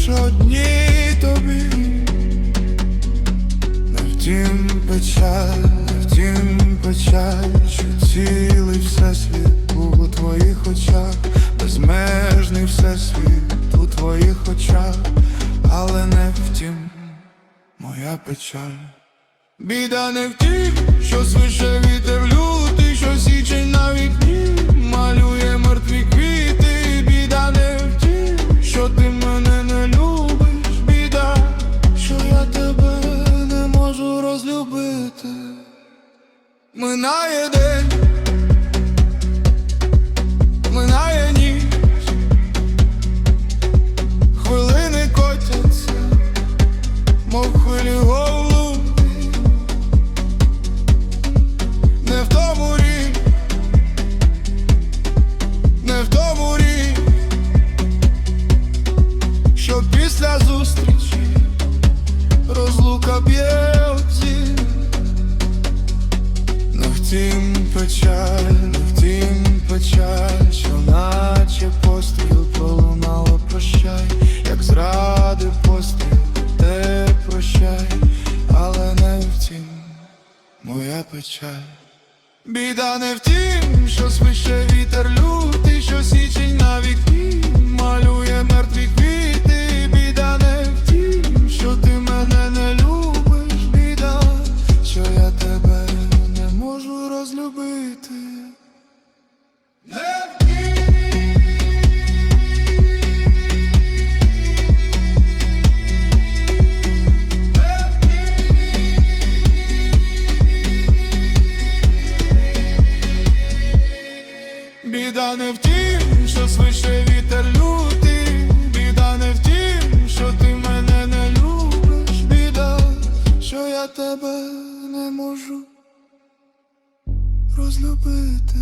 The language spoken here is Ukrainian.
лише одній тобі. Не втім печаль, не втім печаль, що цілий всесвіт був у твоїх очах, безмежний всесвіт у твоїх очах, але не втім, моя печаль. Біда не в тім, що свише вітер лютий, Mâna e de зради постріл, те прощай, але не втім моя печаль. Біда не в тім, що свище вітер лютий, що січень на вікні Біда не в тім, що свише вітер лютий, біда не в тім, що ти мене не любиш, біда, що я тебе не можу розлюбити.